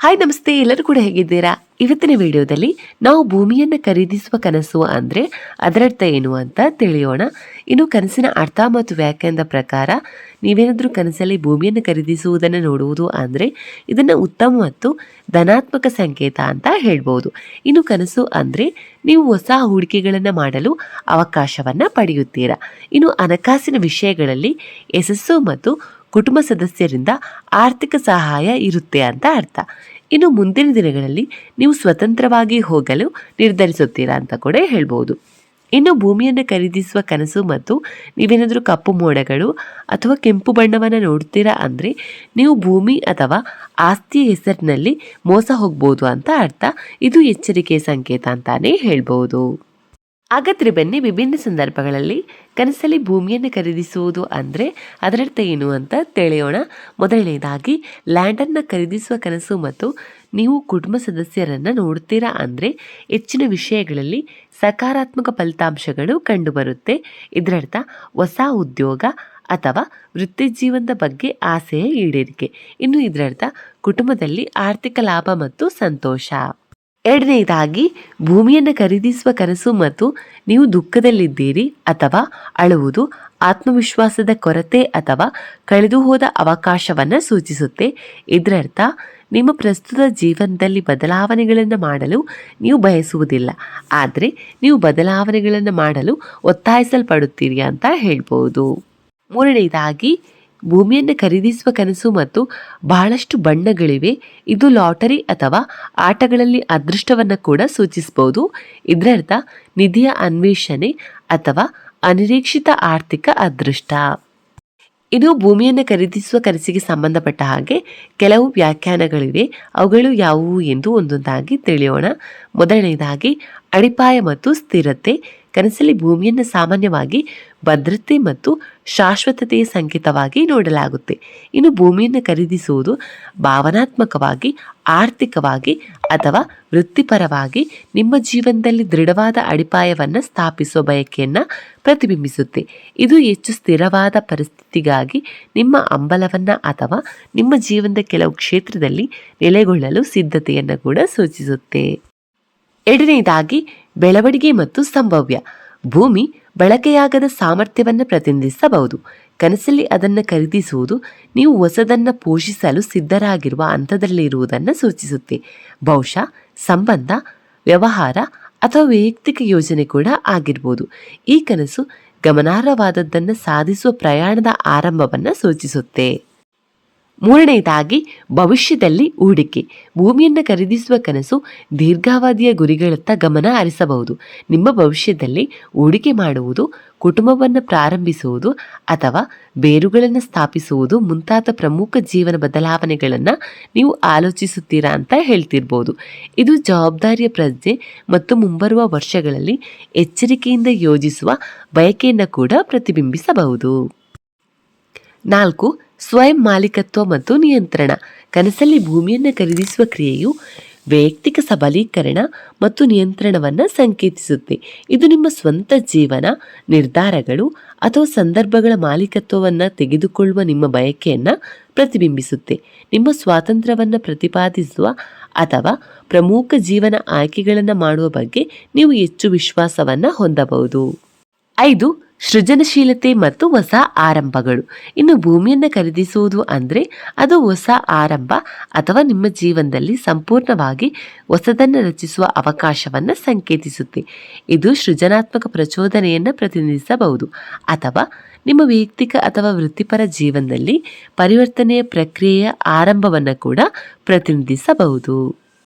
Hi ನಮಸ್ತೆ. ಎಲ್ಲರೂ ಕೂಡ ಹೇಗಿದ್ದೀರಾ? ಇವತ್ತಿನ ವಿಡಿಯೋದಲ್ಲಿ ನಾವು ಭೂಮಿಯನ್ನು ಖರೀದಿಸುವ ಕನಸು ಅಂದರೆ ಅದರರ್ಥ ಏನು ಅಂತ ತಿಳಿಯೋಣ. ಇನ್ನು ಕನಸಿನ ಅರ್ಥ ಮತ್ತು ವ್ಯಾಖ್ಯಾನದ ಪ್ರಕಾರ ನೀವೇನಾದರೂ ಕನಸಲ್ಲಿ ಭೂಮಿಯನ್ನು ಖರೀದಿಸುವುದನ್ನು ನೋಡುವುದು ಅಂದರೆ ಇದನ್ನು ಉತ್ತಮ ಮತ್ತು ಧನಾತ್ಮಕ ಸಂಕೇತ ಅಂತ ಹೇಳ್ಬೋದು. ಇನ್ನು ಕನಸು ಅಂದರೆ ನೀವು ಹೊಸ ಹೂಡಿಕೆಗಳನ್ನು ಮಾಡಲು ಅವಕಾಶವನ್ನು ಪಡೆಯುತ್ತೀರಾ. ಇನ್ನು ಹಣಕಾಸಿನ ವಿಷಯಗಳಲ್ಲಿ ಯಶಸ್ಸು ಮತ್ತು ಕುಟುಂಬ ಸದಸ್ಯರಿಂದ ಆರ್ಥಿಕ ಸಹಾಯ ಇರುತ್ತೆ ಅಂತ ಅರ್ಥ. ಇನ್ನು ಮುಂದಿನ ದಿನಗಳಲ್ಲಿ ನೀವು ಸ್ವತಂತ್ರವಾಗಿ ಹೋಗಲು ನಿರ್ಧರಿಸುತ್ತೀರಾ ಅಂತ ಕೂಡ ಹೇಳ್ಬೋದು. ಇನ್ನು ಭೂಮಿಯನ್ನು ಖರೀದಿಸುವ ಕನಸು ಮತ್ತು ನೀವೇನಾದರೂ ಕಪ್ಪು ಮೋಡಗಳು ಅಥವಾ ಕೆಂಪು ಬಣ್ಣವನ್ನು ನೋಡ್ತೀರಾ ಅಂದರೆ ನೀವು ಭೂಮಿ ಅಥವಾ ಆಸ್ತಿಯ ಹೆಸರಿನಲ್ಲಿ ಮೋಸ ಹೋಗ್ಬೋದು ಅಂತ ಅರ್ಥ. ಇದು ಎಚ್ಚರಿಕೆಯ ಸಂಕೇತ ಅಂತಾನೆ ಹೇಳ್ಬೋದು. ಹಾಗಾದ್ರೆ ಬನ್ನಿ ವಿಭಿನ್ನ ಸಂದರ್ಭಗಳಲ್ಲಿ ಕನಸಲ್ಲಿ ಭೂಮಿಯನ್ನು ಖರೀದಿಸುವುದು ಅಂದರೆ ಅದರರ್ಥ ಏನು ಅಂತ ತಿಳಿಯೋಣ. ಮೊದಲನೇದಾಗಿ ಲ್ಯಾಂಡನ್ನು ಖರೀದಿಸುವ ಕನಸು ಮತ್ತು ನೀವು ಕುಟುಂಬ ಸದಸ್ಯರನ್ನು ನೋಡ್ತೀರಾ ಅಂದರೆ ಹೆಚ್ಚಿನ ವಿಷಯಗಳಲ್ಲಿ ಸಕಾರಾತ್ಮಕ ಫಲಿತಾಂಶಗಳು ಕಂಡುಬರುತ್ತೆ. ಇದರರ್ಥ, ಹೊಸ ಉದ್ಯೋಗ ಅಥವಾ ವೃತ್ತಿ ಜೀವನದ ಬಗ್ಗೆ ಆಸೆಯ ಈಡೇರಿಕೆ. ಇನ್ನು ಇದರರ್ಥ, ಕುಟುಂಬದಲ್ಲಿ ಆರ್ಥಿಕ ಲಾಭ ಮತ್ತು ಸಂತೋಷ. ಎರಡನೇದಾಗಿ, ಭೂಮಿಯನ್ನು ಖರೀದಿಸುವ ಕನಸು ಮತ್ತು ನೀವು ದುಃಖದಲ್ಲಿದ್ದೀರಿ ಅಥವಾ ಅಳುವುದು, ಆತ್ಮವಿಶ್ವಾಸದ ಕೊರತೆ ಅಥವಾ ಕಳೆದುಹೋದ ಅವಕಾಶವನ್ನು ಸೂಚಿಸುತ್ತೆ. ಇದರರ್ಥ, ನಿಮ್ಮ ಪ್ರಸ್ತುತ ಜೀವನದಲ್ಲಿ ಬದಲಾವಣೆಗಳನ್ನು ಮಾಡಲು ನೀವು ಬಯಸುವುದಿಲ್ಲ. ಆದರೆ, ನೀವು ಬದಲಾವಣೆಗಳನ್ನು ಮಾಡಲು ಒತ್ತಾಯಿಸಲ್ಪಡುತ್ತೀರಿ ಅಂತ ಹೇಳ್ಬೋದು. ಮೂರನೇದಾಗಿ ಭೂಮಿಯನ್ನು ಖರೀದಿಸುವ ಕನಸು ಮತ್ತು ಬಹಳಷ್ಟು ಬಣ್ಣಗಳಿವೆ. ಇದು ಲಾಟರಿ ಅಥವಾ ಆಟಗಳಲ್ಲಿ ಅದೃಷ್ಟವನ್ನು ಕೂಡ ಸೂಚಿಸಬಹುದು ಇದರರ್ಥ, ನಿಧಿಯ ಅನ್ವೇಷಣೆ ಅಥವಾ ಅನಿರೀಕ್ಷಿತ ಆರ್ಥಿಕ ಅದೃಷ್ಟ. ಇದು ಭೂಮಿಯನ್ನು ಖರೀದಿಸುವ ಕನಸಿಗೆ ಸಂಬಂಧಪಟ್ಟ ಹಾಗೆ ಕೆಲವು ವ್ಯಾಖ್ಯಾನಗಳಿವೆ. ಅವುಗಳು ಯಾವುವು ಎಂದು ಒಂದೊಂದಾಗಿ ತಿಳಿಯೋಣ. ಮೊದಲನೆಯದಾಗಿ ಅಡಿಪಾಯ ಮತ್ತು ಸ್ಥಿರತೆ. ಕನಸಲ್ಲಿ ಭೂಮಿಯನ್ನು ಸಾಮಾನ್ಯವಾಗಿ ಭದ್ರತೆ ಮತ್ತು ಶಾಶ್ವತತೆಯ ಸಂಕೇತವಾಗಿ ನೋಡಲಾಗುತ್ತೆ. ಇನ್ನು ಭೂಮಿಯನ್ನು ಖರೀದಿಸುವುದು ಭಾವನಾತ್ಮಕವಾಗಿ, ಆರ್ಥಿಕವಾಗಿ ಅಥವಾ ವೃತ್ತಿಪರವಾಗಿ ನಿಮ್ಮ ಜೀವನದಲ್ಲಿ ದೃಢವಾದ ಅಡಿಪಾಯವನ್ನು ಸ್ಥಾಪಿಸುವ ಬಯಕೆಯನ್ನು ಪ್ರತಿಬಿಂಬಿಸುತ್ತೆ. ಇದು ಹೆಚ್ಚು ಸ್ಥಿರವಾದ ಪರಿಸ್ಥಿತಿಗಾಗಿ ನಿಮ್ಮ ಅಂಬಲವನ್ನು ಅಥವಾ ನಿಮ್ಮ ಜೀವನದ ಕೆಲವು ಕ್ಷೇತ್ರದಲ್ಲಿ ನೆಲೆಗೊಳ್ಳಲು ಸಿದ್ಧತೆಯನ್ನು ಕೂಡ ಸೂಚಿಸುತ್ತೆ. ಎರಡನೇದಾಗಿ ಬೆಳವಣಿಗೆ ಮತ್ತು ಸಂಭವ್ಯ. ಭೂಮಿ ಬಳಕೆಯಾಗದ ಸಾಮರ್ಥ್ಯವನ್ನು ಪ್ರತಿನಿಧಿಸಬಹುದು. ಕನಸಲ್ಲಿ ಅದನ್ನು ಖರೀದಿಸುವುದು, ನೀವು ಹೊಸದನ್ನು ಪೋಷಿಸಲು ಸಿದ್ಧರಾಗಿರುವ ಹಂತದಲ್ಲಿರುವುದನ್ನು ಸೂಚಿಸುತ್ತೆ. ಬಹುಶಃ ಸಂಬಂಧ, ವ್ಯವಹಾರ ಅಥವಾ ವೈಯಕ್ತಿಕ ಯೋಜನೆ ಕೂಡ ಆಗಿರ್ಬೋದು. ಈ ಕನಸು ಗಮನಾರ್ಹವಾದದ್ದನ್ನು ಸಾಧಿಸುವ ಪ್ರಯಾಣದ ಆರಂಭವನ್ನು ಸೂಚಿಸುತ್ತೆ. ಮೂರನೆಯದಾಗಿ ಭವಿಷ್ಯದಲ್ಲಿ ಹೂಡಿಕೆ. ಭೂಮಿಯನ್ನು ಖರೀದಿಸುವ ಕನಸು ದೀರ್ಘಾವಧಿಯ ಗುರಿಗಳತ್ತ ಗಮನ ಹರಿಸಬಹುದು. ನಿಮ್ಮ ಭವಿಷ್ಯದಲ್ಲಿ ಹೂಡಿಕೆ ಮಾಡುವುದು, ಕುಟುಂಬವನ್ನು ಪ್ರಾರಂಭಿಸುವುದು ಅಥವಾ ಬೇರುಗಳನ್ನು ಸ್ಥಾಪಿಸುವುದು ಮುಂತಾದ ಪ್ರಮುಖ ಜೀವನ ಬದಲಾವಣೆಗಳನ್ನು ನೀವು ಆಲೋಚಿಸುತ್ತೀರಾ ಅಂತ ಹೇಳ್ತಿರ್ಬೋದು. ಇದು ಜವಾಬ್ದಾರಿಯ ಪ್ರಜ್ಞೆ ಮತ್ತು ಮುಂಬರುವ ವರ್ಷಗಳಲ್ಲಿ ಎಚ್ಚರಿಕೆಯಿಂದ ಯೋಜಿಸುವ ಬಯಕೆಯನ್ನು ಕೂಡ ಪ್ರತಿಬಿಂಬಿಸಬಹುದು. ನಾಲ್ಕು ಸ್ವಯಂ ಮಾಲೀಕತ್ವ ಮತ್ತು ನಿಯಂತ್ರಣ. ಕನಸಲ್ಲಿ ಭೂಮಿಯನ್ನು ಖರೀದಿಸುವ ಕ್ರಿಯೆಯು ವೈಯಕ್ತಿಕ ಸಬಲೀಕರಣ ಮತ್ತು ನಿಯಂತ್ರಣವನ್ನು ಸಂಕೇತಿಸುತ್ತೆ. ಇದು ನಿಮ್ಮ ಸ್ವಂತ ಜೀವನ, ನಿರ್ಧಾರಗಳು ಅಥವಾ ಸಂದರ್ಭಗಳ ಮಾಲೀಕತ್ವವನ್ನು ತೆಗೆದುಕೊಳ್ಳುವ ನಿಮ್ಮ ಬಯಕೆಯನ್ನು ಪ್ರತಿಬಿಂಬಿಸುತ್ತೆ. ನಿಮ್ಮ ಸ್ವಾತಂತ್ರ್ಯವನ್ನು ಪ್ರತಿಪಾದಿಸುವ ಅಥವಾ ಪ್ರಮುಖ ಜೀವನ ಆಯ್ಕೆಗಳನ್ನು ಮಾಡುವ ಬಗ್ಗೆ ನೀವು ಹೆಚ್ಚು ವಿಶ್ವಾಸವನ್ನು ಹೊಂದಬಹುದು. ಐದು ಸೃಜನಶೀಲತೆ ಮತ್ತು ಹೊಸ ಆರಂಭಗಳು. ಇನ್ನು ಭೂಮಿಯನ್ನು ಖರೀದಿಸುವುದು ಅಂದರೆ ಅದು ಹೊಸ ಆರಂಭ ಅಥವಾ ನಿಮ್ಮ ಜೀವನದಲ್ಲಿ ಸಂಪೂರ್ಣವಾಗಿ ಹೊಸದನ್ನು ರಚಿಸುವ ಅವಕಾಶವನ್ನು ಸಂಕೇತಿಸುತ್ತೆ. ಇದು ಸೃಜನಾತ್ಮಕ ಪ್ರಚೋದನೆಯನ್ನು ಪ್ರತಿನಿಧಿಸಬಹುದು. ಅಥವಾ ನಿಮ್ಮ ವೈಯಕ್ತಿಕ ಅಥವಾ ವೃತ್ತಿಪರ ಜೀವನದಲ್ಲಿ ಪರಿವರ್ತನೆಯ ಪ್ರಕ್ರಿಯೆಯ ಆರಂಭವನ್ನು ಕೂಡ ಪ್ರತಿನಿಧಿಸಬಹುದು.